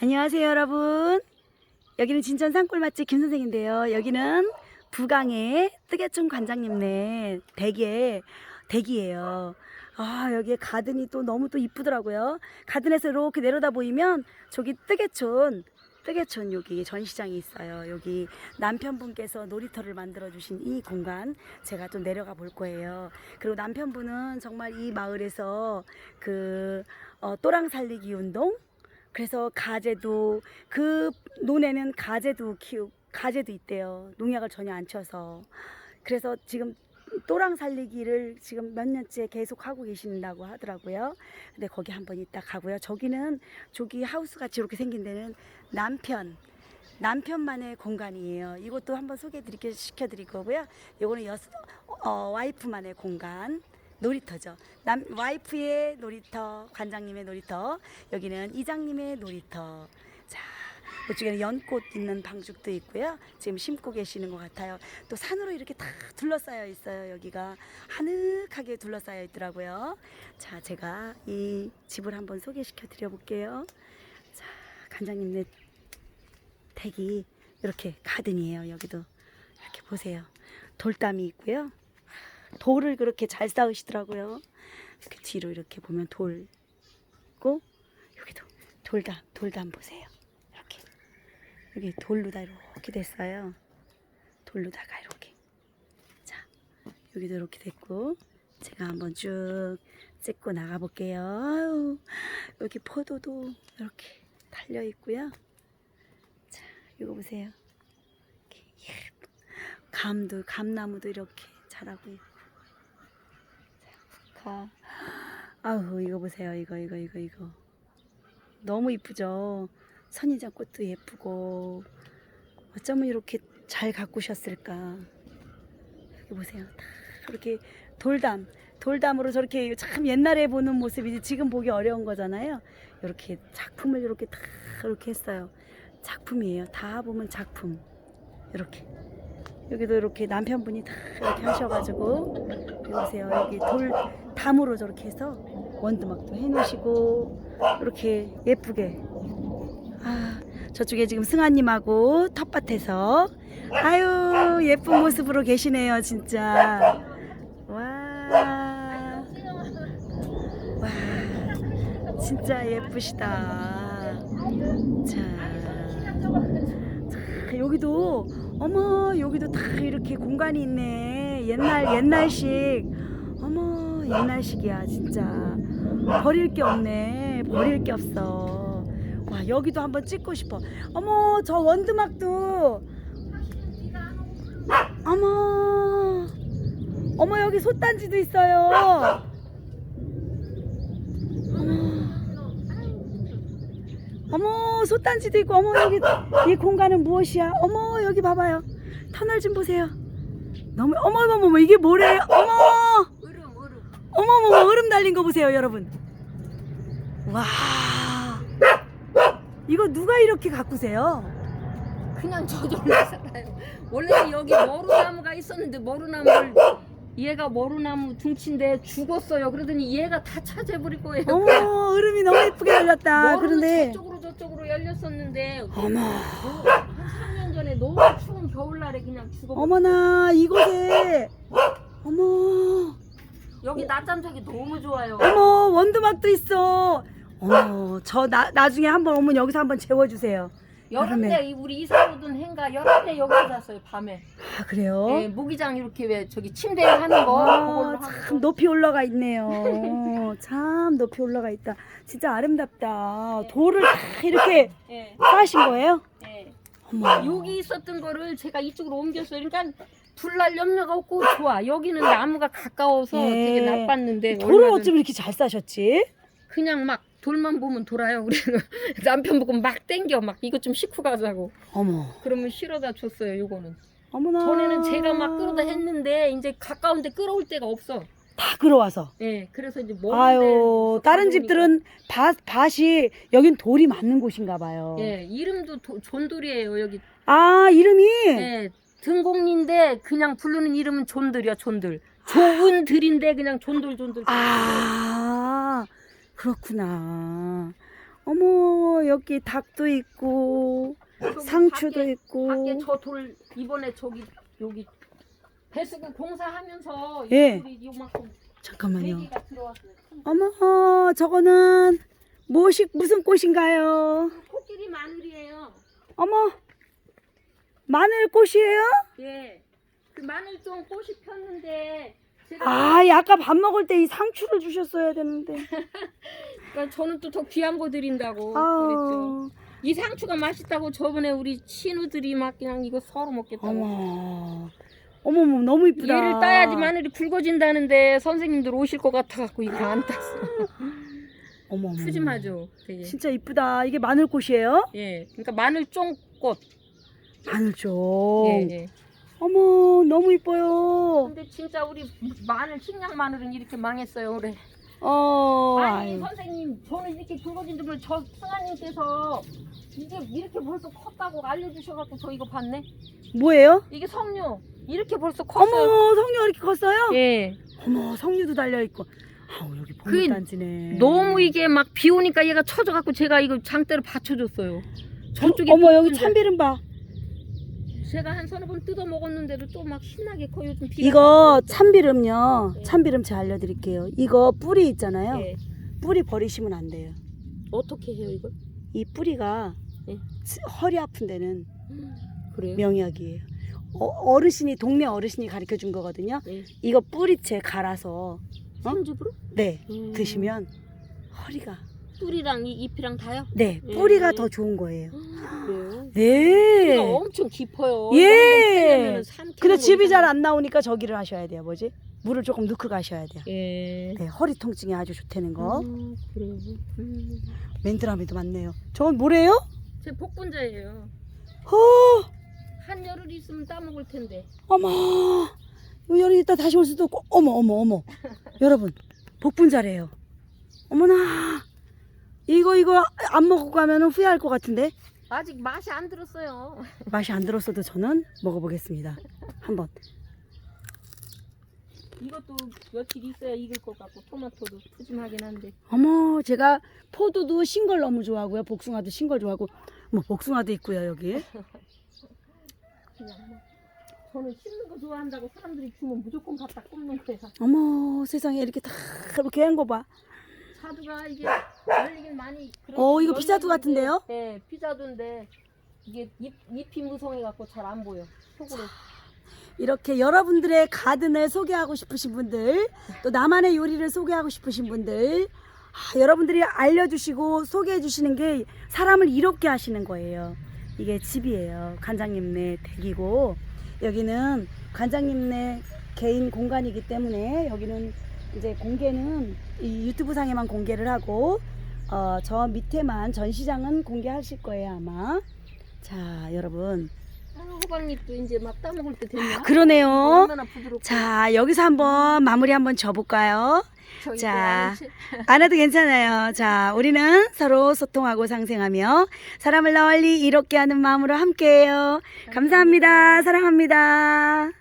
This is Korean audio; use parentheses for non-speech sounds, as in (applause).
안녕하세요 여러분. 여기는 진천 산골 맛집 김선생인데요. 여기는 부강의 뜨개촌 관장님네 댁에 댁이에요. 아 여기에 가든이 또 너무 또 이쁘더라고요. 가든에서 이렇게 내려다 보이면 저기 뜨개촌 뜨개촌 여기 전시장이 있어요. 여기 남편분께서 놀이터를 만들어 주신 이 공간 제가 좀 내려가 볼 거예요. 그리고 남편분은 정말 이 마을에서 그 어, 또랑 살리기 운동 그래서 가재도 그 논에는 가재도 키우 가재도 있대요. 농약을 전혀 안 쳐서. 그래서 지금 또랑 살리기를 지금 몇 년째 계속 하고 계신다고 하더라고요. 근데 거기 한번 이따 가고요. 저기는 저기 하우스 같이 이렇게 생긴 데는 남편 남편만의 공간이에요. 이것도 한번 소개해 드릴게 시켜 드릴 거고요. 요거는 여 어, 와이프만의 공간. 놀이터죠. 남 와이프의 놀이터, 관장님의 놀이터, 여기는 이장님의 놀이터. 자, 이쪽에는 연꽃 있는 방죽도 있고요. 지금 심고 계시는 것 같아요. 또 산으로 이렇게 다 둘러싸여 있어요. 여기가 하늘하게 둘러싸여 있더라고요. 자, 제가 이 집을 한번 소개시켜 드려 볼게요. 자, 관장님네 댁이 이렇게 가든이에요. 여기도 이렇게 보세요. 돌담이 있고요. 돌을 그렇게 잘 쌓으시더라고요. 이렇게 뒤로 이렇게 보면 돌 있고 여기도 돌담 돌담 보세요. 이렇게 여기 돌로 다 이렇게 됐어요. 돌로다가 이렇게 자 여기도 이렇게 됐고 제가 한번 쭉 찍고 나가 볼게요. 아유, 여기 포도도 이렇게 달려 있고요. 자 이거 보세요. 감도 감나무도 이렇게 자라고 있고. 가. 아우 이거 보세요. 이거 이거 이거 이거. 너무 이쁘죠? 선인장 꽃도 예쁘고. 어쩌면 이렇게 잘 가꾸셨을까? 여기 보세요. 다 이렇게 돌담 돌담으로 저렇게 참 옛날에 보는 모습이지 지금 보기 어려운 거잖아요. 이렇게 작품을 이렇게 다 이렇게 했어요. 작품이에요. 다 보면 작품. 이렇게 여기도 이렇게 남편분이 다 이렇게 하셔가지고 보세요. 여기 돌 담으로 저렇게 해서 원두막도 해놓으시고 이렇게 예쁘게. 아 저쪽에 지금 승아님하고 텃밭에서 아유 예쁜 모습으로 계시네요 진짜. 와, 와 진짜 예쁘시다. 자, 자 여기도 어머 여기도 다 이렇게 공간이 있네. 옛날 옛날식. 어머 옛날식이야 진짜. 버릴 게 없네. 버릴 게 없어. 와 여기도 한번 찍고 싶어. 어머 저 원두막도. 어머. 어머 여기 솥단지도 있어요 어머 솥단지도 있고 어머 여기 이 공간은 무엇이야? 어머 여기 봐봐요. 터널 좀 보세요. 너무 어머 어머 어머 이게 뭐래요 어머! 얼음 어머 어머, 얼음 달린 거 보세요 여러분. 와. 이거 누가 이렇게 가꾸세요? 그냥 저절로 살아요. 원래 여기 머루나무가 있었는데 머루나무를 얘가 머루나무 둥치인데 죽었어요. 그러더니 얘가 다 차지해버릴 거예요. 어머 얼음이 너무 예쁘게 열렸다. (laughs) 머루는 그런데 저쪽으로 저쪽으로 열렸었는데 어머. 한 3년 전에 너무 추운 겨울날에 그냥 죽어 어머나 이곳에. 어머. 여기 낮잠 자기 너무 좋아요. 어머 원두막도 있어. 어머 저 나, 나중에 한번 오면 여기서 한번 재워주세요 여름에. 이- 우리 이사 오던 해인가 여름에 여기서 잤어요 밤에 아 그래요? 예, 모기장 이렇게 왜 저기 침대 하는 거 하는 참 거. 높이 올라가 있네요. 참 높이 올라가 있다. 진짜 아름답다. 돌을 다 이렇게 (laughs) 예, 쌓으신 거예요? 예. 어머. 여기 있었던 거를 제가 이쪽으로 옮겼어요. 그러니까 불날 염려가 없고 좋아. 여기는 나무가 가까워서 예. 되게 나빴는데 돌을 어쩜 이렇게 잘 쌓으셨지? 그냥 막 돌만 보면 돌아요. 우리는 (laughs) 남편 보고 막 땡겨 막 이것 좀 싣고 가자고. 어머. 그러면 실어다 줬어요. 요거는 어머나. 전에는 제가 막 끌어다 했는데 이제 가까운데 끌어올 데가 없어. 다 끌어와서. 예, 그래서 이제 먼 아유, 다른. 집들은 밭, 밭이 여긴 돌이 많는 곳인가 봐요. 예, 이름도 도- 존돌이에요. 여기 아, 이름이? 예, 등공리인데 그냥 부르는 이름은 존들이야. 존들. 좋은 들인데 그냥 존돌 존돌. 아, 그렇구나. 어머 여기 닭도 있고 저기 상추도 밖에, 있고. 밖에 저 돌 이번에 저기 여기 배수구 공사하면서 예. 이 돌이 요만큼 잠깐만요. 들어왔어요. 어머 저거는 무엇이 무슨 꽃인가요? 코끼리 마늘이에요. 어머 마늘 꽃이에요? 예. 그 마늘종 꽃이 폈는데 아 아까 밥 먹을 때 이 상추를 주셨어야 되는데. (laughs) 그러니까 저는 또 더 귀한 거 드린다고 그랬죠. 아이 상추가 맛있다고 저번에 우리 친구들이 막 그냥 이거 서로 먹겠다고. 어머 어머머 너무 이쁘다. 얘를 따야지 마늘이 굵어진다는데 선생님들 오실 것 같아갖고 이거 안 땄어. (laughs) 어머 어머. 푸짐하죠. 되게. 진짜 이쁘다. 이게 마늘꽃이에요? 예. 그러니까 마늘종 꽃. 마늘종. 예, 예. 어머 너무 이뻐요. 근데 진짜 우리 마늘 식량 마늘은 이렇게 망했어요 올해. 어. 아니 아유. 선생님 저는 이렇게 굵어진 줄저 승아님께서 이게 이렇게 벌써 컸다고 알려주셔갖고 저 이거 봤네. 뭐예요? 이게 석류 이렇게 벌써 컸어요. 어머 성류 이렇게 컸어요? 예. 어머 성류도 달려 있고. 아우 여기 그 보물단지네. 너무 이게 막 비 오니까 얘가 쳐져갖고 제가 이거 장대를 받쳐줬어요. 저쪽에 어머 여기 볶은 참비름 봐. 제가 한 서너 번 뜯어 먹었는데도 또 막 신나게 커 요즘 이거. 참비름요. 네. 참비름 제가 알려드릴게요. 이거 뿌리 있잖아요. 예. 뿌리 버리시면 안 돼요. 어떻게 해요 이걸? 이 뿌리가 네. 치- 허리 아픈 데는 그래요? 명약이에요. 어, 어르신이 동네 어르신이 가르쳐 준 거거든요. 네. 이거 뿌리채 갈아서 어? 생즙으로? 네 음. 드시면 허리가 뿌리랑 이 잎이랑 다요? 네 음. 뿌리가 더 좋은 거예요. 그래요? 네. 뿌리가 엄청 깊어요. 예. 근데 근데 집이 잘 안 나오니까 저기를 하셔야 돼요. 뭐지? 물을 조금 넣고 가셔야 돼요. 예. 네, 허리 통증에 아주 좋다는 거. 음, 그래요. 음. 맨드라미도 많네요. 저건 뭐래요? 제 복분자예요. 허, 한 열흘 있으면 따먹을 텐데. 어머, 열이 있다 다시 올 수도 없고, 어머, 어머, 어머. (laughs) 여러분, 복분자래요. 어머나, 이거 이거 안 먹고 가면 후회할 것 같은데 아직 맛이 안 들었어요. (laughs) 맛이 안 들었어도 저는 먹어보겠습니다. 한번. 이것도 며칠 있어야 익을 것 같고 토마토도 푸짐하긴 한데. 어머, 제가 포도도 싱걸 너무 좋아하고요. 복숭아도 싱걸 좋아하고, 뭐 복숭아도 있고요 여기. (laughs) 그냥 뭐. 저는 씹는 거 좋아한다고 사람들이 주면 무조건 갖다 꼽는 거야. 어머, 세상에 이렇게 다 이렇게 한 거 봐. 자두가 이게 열리긴 많이. 그런 어, 이거 피자두 같은데요? 네, 피자두인데 이게 잎 잎이 무성해 갖고 잘 안 보여. 속으로. 이렇게 여러분들의 가든을 소개하고 싶으신 분들, 또 나만의 요리를 소개하고 싶으신 분들, 아, 여러분들이 알려주시고 소개해 주시는 게 사람을 이롭게 하시는 거예요. 이게 집이에요. 관장님네 댁이고, 여기는 관장님네 개인 공간이기 때문에 여기는 이제 공개는 이 유튜브 상에만 공개를 하고, 어, 저 밑에만 전시장은 공개하실 거예요, 아마. 자, 여러분. 아, 호박잎도 이제 막 따먹을 때 됐냐? 그러네요. 얼마나 부드럽고. 자, 여기서 한번 마무리 한번 줘볼까요? 자. 안 해도 괜찮아요. 자, 우리는 서로 소통하고 상생하며 사람을 널리 이롭게 하는 마음으로 함께해요. 감사합니다. 사랑합니다.